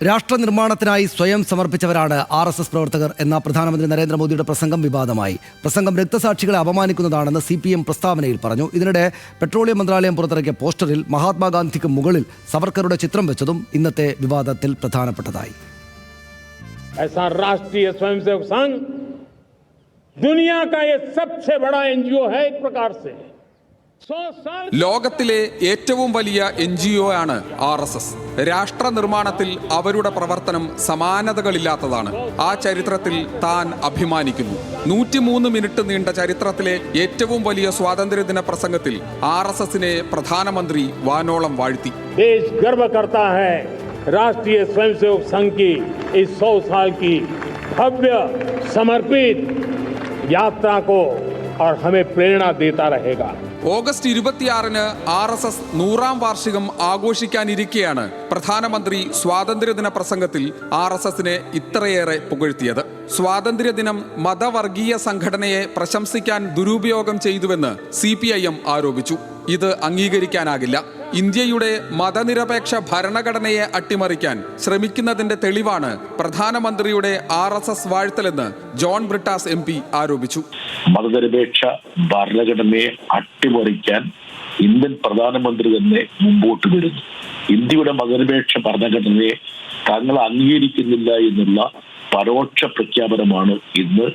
രാഷ്ട്ര നിർമ്മാണത്തിനായി സ്വയം സമർപ്പിച്ചവരാണ് ആർ എസ് എസ് പ്രവർത്തകർ എന്ന പ്രധാനമന്ത്രി നരേന്ദ്രമോദിയുടെ പ്രസംഗം വിവാദമായി പ്രസംഗം രക്തസാക്ഷികളെ അപമാനിക്കുന്നതാണെന്ന് സി പി എം പ്രസ്താവനയിൽ പറഞ്ഞു ഇതിനിടെ പെട്രോളിയം മന്ത്രാലയം പുറത്തിറക്കിയ പോസ്റ്ററിൽ മഹാത്മാഗാന്ധിക്ക് മുകളിൽ സവർക്കറുടെ ചിത്രം വെച്ചതും ഇന്നത്തെ വിവാദത്തിൽ പ്രധാനപ്പെട്ടതായി ऐसा राष्ट्रीय स्वयंसेवक संघ दुनिया का ये सबसे बड़ा एनजीओ है एक प्रकार से सौ साल ലോകത്തിലെ ഏറ്റവും വലിയ എൻ ജി ഒ ആണ് ആർ എസ് എസ്. രാഷ്ട്ര നിർമ്മാണത്തിൽ അവരുടെ പ്രവർത്തനം സമാനതകളില്ലാത്തതാണ്. ആ ചരിത്രത്തിൽ താൻ അഭിമാനിക്കുന്നു. നൂറ്റിമൂന്ന് മിനിറ്റ് നീണ്ട ചരിത്രത്തിലെ ഏറ്റവും വലിയ സ്വാതന്ത്ര്യദിന പ്രസംഗത്തിൽ ആർ എസ് എസിനെ പ്രധാനമന്ത്രി വാനോളം വാഴ്ത്തി. രാഷ്ട്രീയ സ്വയംസേവക് സംഘ് സമർപ്പിത സൗ സാൽ യാത്ര सौ साल की भव्य समर्पित यात्रा को और हमें प्रेरणा देता रहेगा ഓഗസ്റ്റ് ഇരുപത്തിയാറിന് ആർ എസ് എസ് നൂറാം വാർഷികം ആഘോഷിക്കാനിരിക്കെയാണ് പ്രധാനമന്ത്രി സ്വാതന്ത്ര്യദിന പ്രസംഗത്തിൽ ആർ എസ് എസിനെ ഇത്രയേറെ പുകഴ്ത്തിയത് സ്വാതന്ത്ര്യദിനം മതവർഗീയ സംഘടനയെ പ്രശംസിക്കാൻ ദുരുപയോഗം ചെയ്തുവെന്ന് സി പി ഐ എം ആരോപിച്ചു ഇത് അംഗീകരിക്കാനാകില്ല ഇന്ത്യയുടെ മതനിരപേക്ഷ ഭരണഘടനയെ അട്ടിമറിക്കാൻ ശ്രമിക്കുന്നതിന്റെ തെളിവാണ് പ്രധാനമന്ത്രിയുടെ ആർ എസ് എസ് വാഴ്ത്തലെന്ന് ജോൺ ബ്രിട്ടാസ് എം പി ആരോപിച്ചു മതനിരപേക്ഷ ഭരണഘടനയെ അട്ടിമറിക്കാൻ ഇന്ത്യൻ പ്രധാനമന്ത്രി തന്നെ മുമ്പോട്ട് വരുന്നു. ഇന്ത്യയുടെ മതനിരപേക്ഷ ഭരണഘടനയെ തങ്ങൾ അംഗീകരിക്കുന്നില്ല എന്നുള്ള പരോക്ഷ പ്രഖ്യാപനമാണ് ഇന്ന്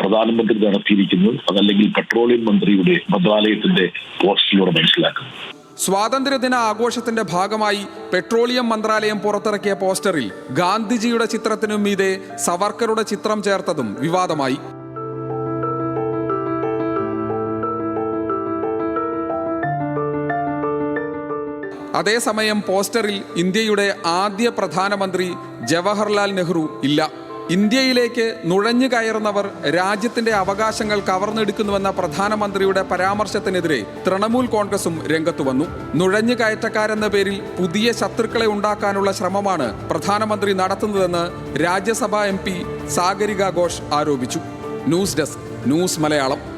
പ്രധാനമന്ത്രി നടത്തിയിരിക്കുന്നത്. അതല്ലെങ്കിൽ പെട്രോളിയം മന്ത്രിയുടെ മന്ത്രാലയത്തിന്റെ പോസ്റ്റിലൂടെ മനസ്സിലാക്കുന്നത് സ്വാതന്ത്ര്യദിന ആഘോഷത്തിന്റെ ഭാഗമായി പെട്രോളിയം മന്ത്രാലയം പുറത്തിറക്കിയ പോസ്റ്ററിൽ ഗാന്ധിജിയുടെ ചിത്രത്തിനും മീതെ സവർക്കറുടെ ചിത്രം ചേർത്തതും വിവാദമായി. അതേസമയം പോസ്റ്ററിൽ ഇന്ത്യയുടെ ആദ്യ പ്രധാനമന്ത്രി ജവഹർലാൽ നെഹ്റു ഇല്ല. ഇന്ത്യയിലേക്ക് നുഴഞ്ഞു കയറുന്നവർ രാജ്യത്തിന്റെ അവകാശങ്ങൾ കവർന്നെടുക്കുന്നുവെന്ന പ്രധാനമന്ത്രിയുടെ പരാമർശത്തിനെതിരെ തൃണമൂൽ കോൺഗ്രസും രംഗത്തു വന്നു. നുഴഞ്ഞു കയറ്റക്കാരെന്ന പേരിൽ പുതിയ ശത്രുക്കളെ ഉണ്ടാക്കാനുള്ള ശ്രമമാണ് പ്രധാനമന്ത്രി നടത്തുന്നതെന്ന് രാജ്യസഭാ എം പി സാഗരിക ഘോഷ് ആരോപിച്ചു. News desk news Malayalam.